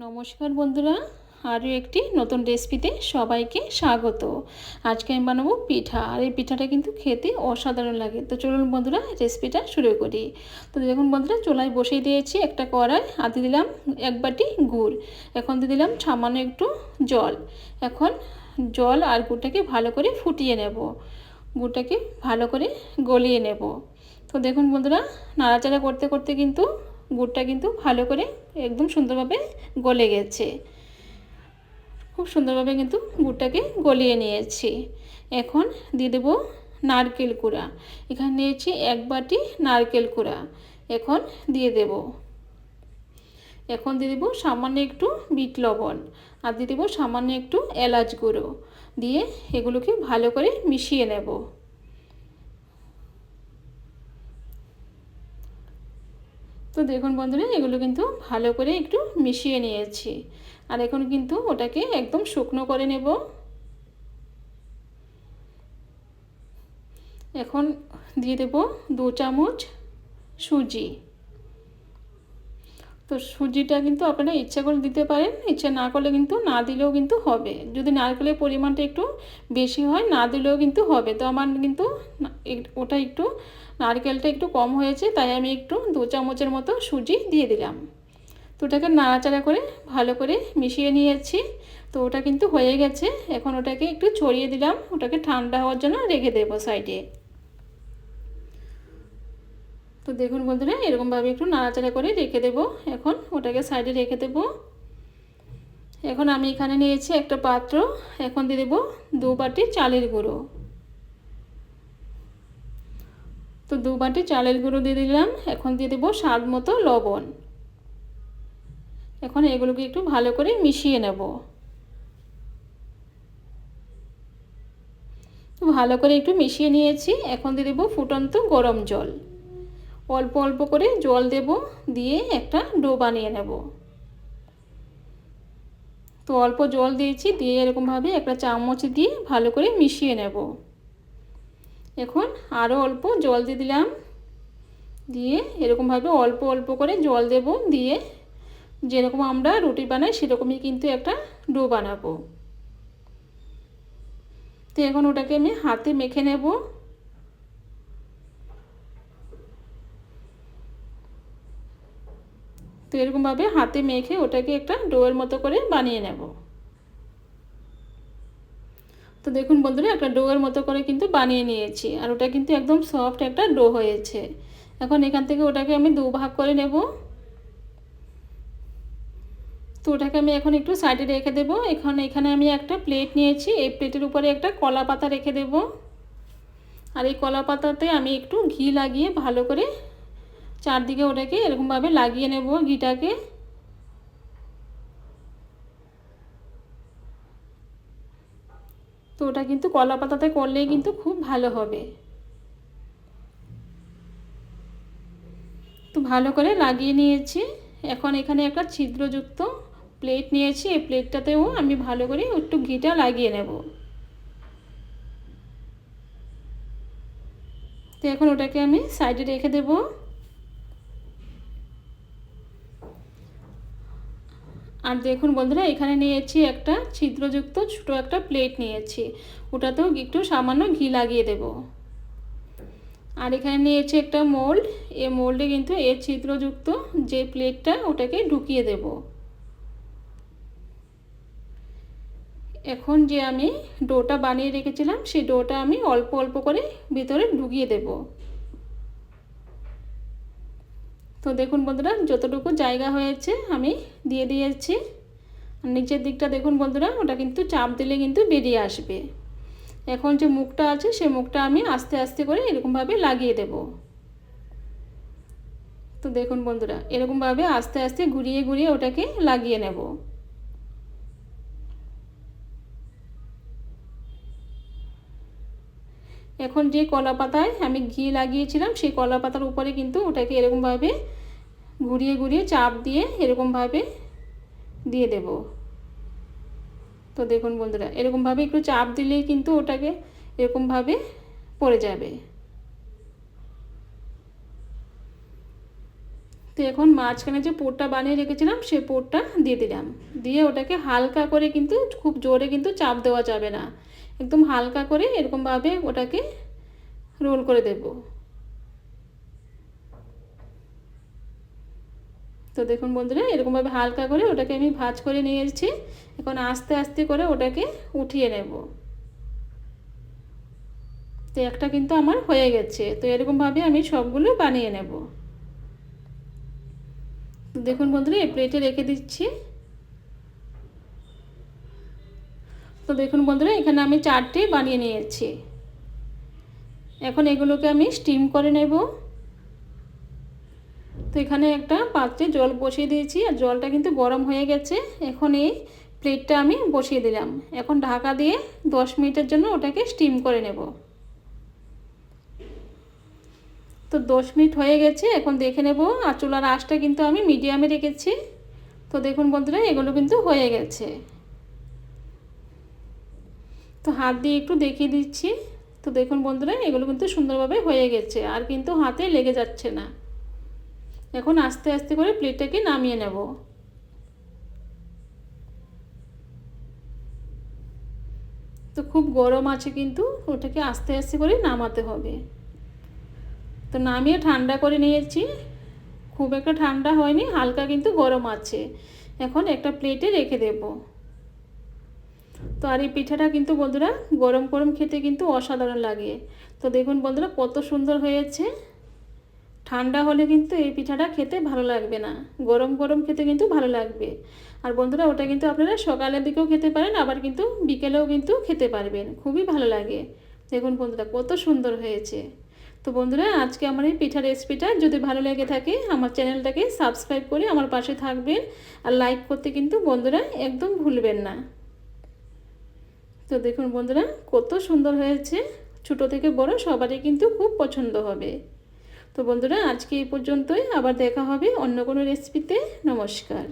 নমস্কার বন্ধুরা, আরও একটি নতুন রেসিপিতে সবাইকে স্বাগত। আজকে আমি বানাবো পিঠা, আর এই পিঠাটা কিন্তু খেতে অসাধারণ লাগে। তো চলুন বন্ধুরা, রেসিপিটা শুরু করি। তো দেখুন বন্ধুরা, চুলায় বসিয়ে দিয়েছি একটা কড়াই, আর দিয়ে দিলাম এক বাটি গুড়। এখন দিয়ে দিলাম সামান্য একটু জল। এখন জল আর গুড়টাকে ভালো করে ফুটিয়ে নেব। গুড়টাকে ভালো করে গলিয়ে নেব। তো দেখুন বন্ধুরা, নাড়াচাড়া করতে করতে কিন্তু গুড়টা কিন্তু ভালো করে একদম সুন্দরভাবে গলে গেছে। খুব সুন্দরভাবে কিন্তু গুড়টাকে গলিয়ে নিয়েছি। এখন দিয়ে দেবো নারকেল কুড়া। এখানে নিয়েছি এক বাটি নারকেল কুড়া। এখন দিয়ে দেব। এখন দিয়ে দেবো সামান্য একটু বিট লবণ। আর দিয়ে দেবো সামান্য একটু এলাচ গুঁড়ো। দিয়ে এগুলোকে ভালো করে মিশিয়ে নেব। তো দেখুন বন্ধুরা, এগুলো কিন্তু ভালো করে একটু মিশিয়ে নিয়েছি। আর এখন কিন্তু ওটাকে একদম শুকনো করে নেব। এখন দিয়ে দেব দু চামচ সুজি। তো সুজিটা কিন্তু আপনারা ইচ্ছা করে দিতে পারেন, ইচ্ছা না করলে কিন্তু না দিলেও কিন্তু হবে। যদি নারকেলের পরিমাণটা একটু বেশি হয়, না দিলেও কিন্তু হবে। তো আমার কিন্তু ওটা একটু, নারকেলটা একটু কম হয়েছে, তাই আমি একটু দু চামচের মতো সুজি দিয়ে দিলাম। তো ওটাকে নাড়াচাড়া করে, ভালো করে মিশিয়ে নিয়েছি। তো ওটা কিন্তু হয়ে গেছে। এখন ওটাকে একটু ছড়িয়ে দিলাম। ওটাকে ঠান্ডা হওয়ার জন্য রেখে দেবো সাইডে। তো দেখুন বন্ধুরা, এরকমভাবে একটু নাড়াচাড়া করে রেখে দেবো। এখন ওটাকে সাইডে রেখে দেবো। এখন আমি এখানে নিয়েছি একটা পাত্র। এখন দিয়ে দেবো দু বাটি চালের গুঁড়ো। তো দু বাটি চালের গুঁড়ো দিয়ে দিলাম। এখন দিয়ে দেবো স্বাদ মতো লবণ। এখন এগুলোকে একটু ভালো করে মিশিয়ে নেব। ভালো করে একটু মিশিয়ে নিয়েছি। এখন দিয়ে দেবো ফুটন্ত গরম জল। অল্প অল্প করে জল দেব, দিয়ে একটা ডো বানিয়ে নেব। তো অল্প জল দিয়েছি, দিয়ে এরকমভাবে একটা চামচ দিয়ে ভালো করে মিশিয়ে নেব। এখন আরও অল্প জল দিয়ে দিলাম। দিয়ে এরকমভাবে অল্প অল্প করে জল দেব, দিয়ে যেরকম আমরা রুটি বানাই সেরকমই কিন্তু একটা ডো বানাবো। তো এখন ওটাকে আমি হাতে মেখে নেব। তো এরকমভাবে হাতে মেখে ওটাকে একটা ডোয়ের মতো করে বানিয়ে নেব। তো দেখুন বন্ধুরা, একটা ডোয়ের মতো করে কিন্তু বানিয়ে নিয়েছি আর ওটা কিন্তু একদম সফট একটা ডো হয়েছে। এখন এখান থেকে ওটাকে আমি দু ভাগ করে নেব। তো ওটাকে আমি এখন একটু সাইডে রেখে দেবো। এখন এখানে আমি একটা প্লেট নিয়েছি, এই প্লেটের উপরে একটা কলা পাতা রেখে দেব। আর এই কলা পাতাতে আমি একটু ঘি লাগিয়ে ভালো করে চারদিকে ওটাকে এরকমভাবে লাগিয়ে নেব ঘিটাকে। তো ওটা কিন্তু কলা পাতাতে করলেই কিন্তু খুব ভালো হবে। তো ভালো করে লাগিয়ে নিয়েছি। এখন এখানে একটা ছিদ্রযুক্ত প্লেট নিয়েছি, এই প্লেটটাতেও আমি ভালো করে একটু ঘিটা লাগিয়ে নেব। তো এখন ওটাকে আমি সাইডে রেখে দেব। আর দেখুন বন্ধুরা, এখানে নিয়েছি একটা ছিদ্রযুক্ত ছোটো একটা প্লেট নিয়েছি। ওটাতেও একটু সামান্য ঘি লাগিয়ে দেব। আর এখানে নিয়েছি একটা মোল্ড। এ মোল্ডে কিন্তু এর ছিদ্রযুক্ত যে প্লেটটা, ওটাকে ঢুকিয়ে দেব। এখন যে আমি ডোটা বানিয়ে রেখেছিলাম, সেই ডোটা আমি অল্প অল্প করে ভিতরে ঢুকিয়ে দেব। তো দেখুন বন্ধুরা, যতটুকু জায়গা হয়েছে আমি দিয়ে দিয়েছি। নিচের দিকটা দেখুন বন্ধুরা, ওটা কিন্তু চাপ দিলে কিন্তু বেরিয়ে আসবে। এখন যে মুখটা আছে সেই মুখটা আমি আস্তে আস্তে করে এরকমভাবে লাগিয়ে দেব। তো দেখুন বন্ধুরা, এরকমভাবে আস্তে আস্তে ঘুরিয়ে ঘুরিয়ে ওটাকে লাগিয়ে নেব। এখন যে কলা পাতায় আমি ঘি লাগিয়েছিলাম, সেই কলা পাতার উপরে কিন্তু ওটাকে এরকমভাবে ঘুরিয়ে ঘুরিয়ে চাপ দিয়ে এরকমভাবে দিয়ে দেব। তো দেখুন বন্ধুরা, এরকমভাবে একটু চাপ দিলেই কিন্তু ওটাকে এরকমভাবে পড়ে যাবে। তো এখন মাঝখানে যে পোরটা বানিয়ে রেখেছিলাম সেই পোরটা দিয়ে দিলাম। দিয়ে ওটাকে হালকা করে কিন্তু খুব জোরে কিন্তু চাপ দেওয়া যাবে না। একদম হালকা করে এরকমভাবে ওটাকে রোল করে দেব। তো দেখুন বন্ধুরা, এরকমভাবে হালকা করে ওটাকে আমি ভাজ করে নিয়ে এসেছি। এখন আস্তে আস্তে করে ওটাকে উঠিয়ে নেব। তো একটা কিন্তু আমার হয়ে গেছে, তো এরকমভাবে আমি সবগুলো বানিয়ে নেব। দেখুন বন্ধুরা, এই প্লেটে রেখে দিচ্ছি। তো দেখুন বন্ধুরা, এখানে আমি চারটে বানিয়ে নিয়েছি। এখন এগুলোকে আমি স্টিম করে নেব। তো এখানে একটা পাত্রে জল বসিয়ে দিয়েছি আর জলটা কিন্তু গরম হয়ে গেছে। এখন এই প্লেটটা আমি বসিয়ে দিলাম। এখন ঢাকা দিয়ে দশ মিনিটের জন্য ওটাকে স্টিম করে নেব। তো দশ মিনিট হয়ে গেছে, এখন দেখে নেব আর চুলার আঁচটা কিন্তু আমি মিডিয়ামে রেখেছি। তো দেখুন বন্ধুরা, এগুলো কিন্তু হয়ে গেছে। তো হাত দিয়ে একটু দেখিয়ে দিচ্ছি। তো দেখুন বন্ধুরা, এগুলো কিন্তু সুন্দরভাবে হয়ে গেছে, আর কিন্তু হাতে লেগে যাচ্ছে না। এখন আস্তে আস্তে করে প্লেটটাকে নামিয়ে নেব। তো খুব গরম আছে কিন্তু, ওটাকে আস্তে আস্তে করে নামাতে হবে। তো নামিয়ে ঠান্ডা করে নিয়েছি। খুব একটা ঠান্ডা হয়নি, হালকা কিন্তু গরম আছে। এখন একটা প্লেটে রেখে দেব। তো আর এই পিঠাটা কিন্তু বন্ধুরা গরম গরম খেতে কিন্তু অসাধারণ লাগে। তো দেখুন বন্ধুরা কত সুন্দর হয়েছে। ঠান্ডা হলে কিন্তু এই পিঠাটা খেতে ভালো লাগবে না। গরম গরম খেতে কিন্তু ভালো লাগবে। আর বন্ধুরা, ওটা কিন্তু আপনারা সকালের দিকেও খেতে পারেন, আবার কিন্তু বিকেলেও কিন্তু খেতে পারবেন। খুবই ভালো লাগে। দেখুন বন্ধুরা, কত সুন্দর হয়েছে। তো বন্ধুরা, আজকে আমার এই পিঠা রেসিপিটা যদি ভালো লেগে থাকে, আমার চ্যানেলটাকে সাবস্ক্রাইব করে আমার পাশে থাকবেন। আর লাইক করতে কিন্তু বন্ধুরা একদম ভুলবেন না। তো দেখুন বন্ধুরা, কত সুন্দর হয়েছে। ছোটো থেকে বড় সবারই কিন্তু খুব পছন্দ হবে। তো বন্ধুরা আজকে এই পর্যন্তই। আবার দেখা হবে অন্য কোনো রেসিপিতে নমস্কার।